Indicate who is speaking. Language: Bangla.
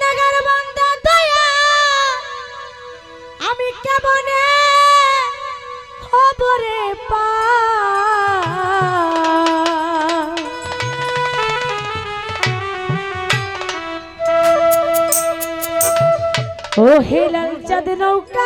Speaker 1: গুণাগার বান্দা দয়া। আমি কেমনে খবরে পা ও হেলাল চাঁদ নৌকা